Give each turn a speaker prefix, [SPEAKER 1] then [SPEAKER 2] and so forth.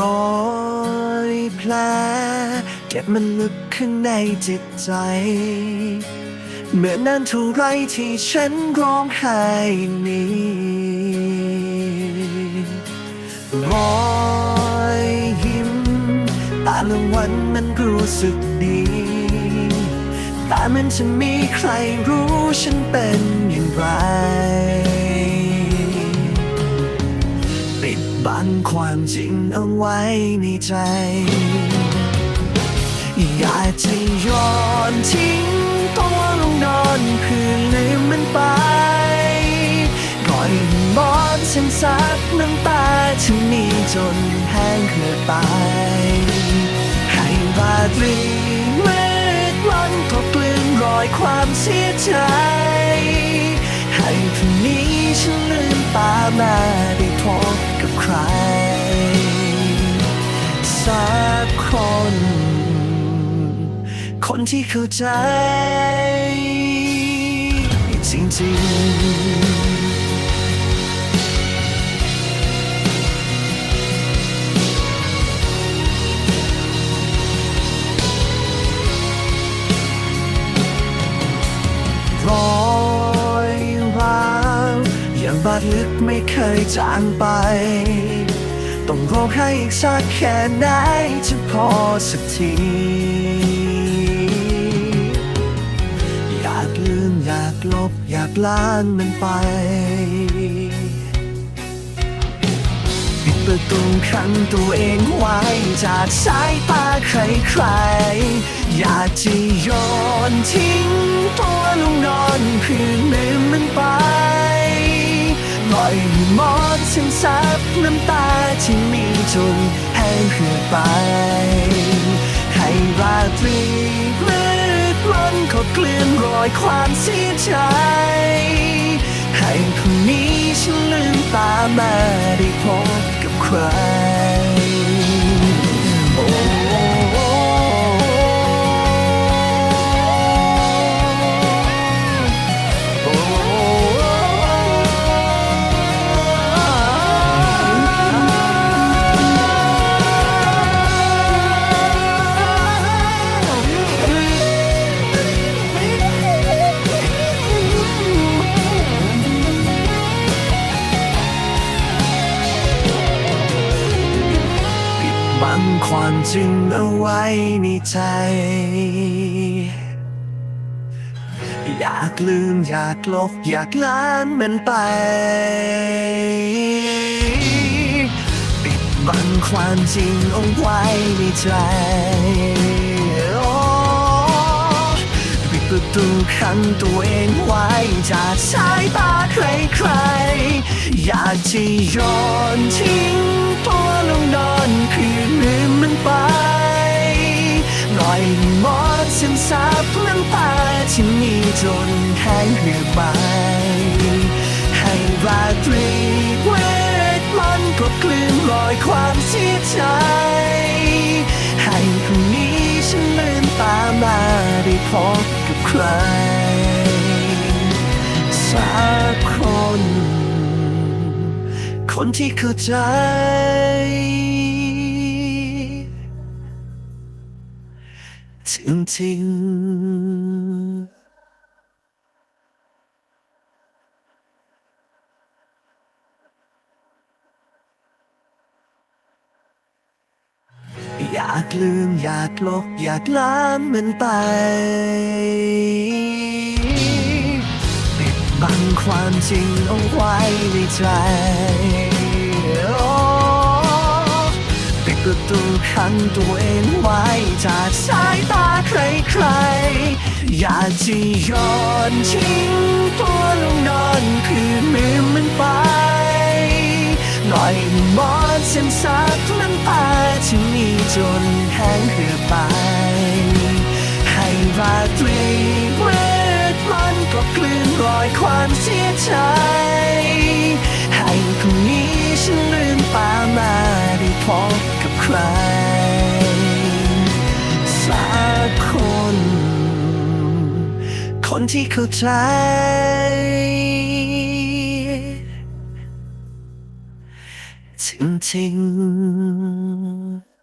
[SPEAKER 1] รอยแผลเก็บมันลึกข้างในจิตใจ เมื่อนานเท่าไรที่ฉันร้องไห้นี้รอยยิ้มต่ละวันมันรู้สึกดีแต่มันจะมีใครรู้ฉันเป็นอย่างไร บังความจริงเอาไว้ในใจ อยากจะย้อนทิ้งตัวลงนอนเพื่อลืมมันไปปล่อยมอนฉันซับน้ำตาที่มีจนแห้งเหือดไป ให้ราตรีมืดวันก็กลืนรอยความเสียใจ ให้พรุ่งนี้ฉันลืมตามาด ใคร สักคน คนที่เข้าใจ จริงๆ บาดลึกไม่เคยจางไป ต้องร้องไห้อีกสักแค่ไหนจะพอสักที อยากลืมอยากลบอยากล้างมันไปปิดประตูขังตัวเองไว้จากสายตาใครๆ อยากจะโยนทิ้งตัวลงนอน ซึมซับน้ำตาที่มีจนแห้งเหือดไป ให้ราตรีมืดมนก็เกลื่อนรอยความเสียใจ ให้พรุ่งนี้ฉันลืมตามาได้พบกับใคร ปิดบังความจริงเอาไว้ในใจ อยากลืมอยากลบอยากล้างมันไป ปิดบังความจริงเอาไว้ในใจ ประตูขังตัวเองไว้จากสายตาใครๆ อยากจะโยนทิ้งตัวลงนอนคือลืมมันไปหน่อยหมดซึมซับน้ำตาที่มีจนแห้งเหือดไป ให้ราตรีเวทมันต์ก็กลืนรอยความเสียใจ ให้พรุ่งนี้ฉันลืมตามาได้พบ รสักคน คนที่เข้าใจ จริงๆ อยากลืมอยากลบอยากล้างมันไป ปิดบังความจริงเอาไว้ในใจปิดประตูขังตัวเองไว้จากสายตาใครๆ อยากจะโยนทิ้งตัวลงนอนคือมือมันไปหน่อยมอนซึมซับน้ำตาที่มี จนแห้งเหือดไป ให้ราตรีเวทมันก็กลืนรอยความเสียใจ ให้พรุ่งนี้ฉันลืมตามาได้พบกับใคร สักคน คนที่เข้าใจจจริงๆ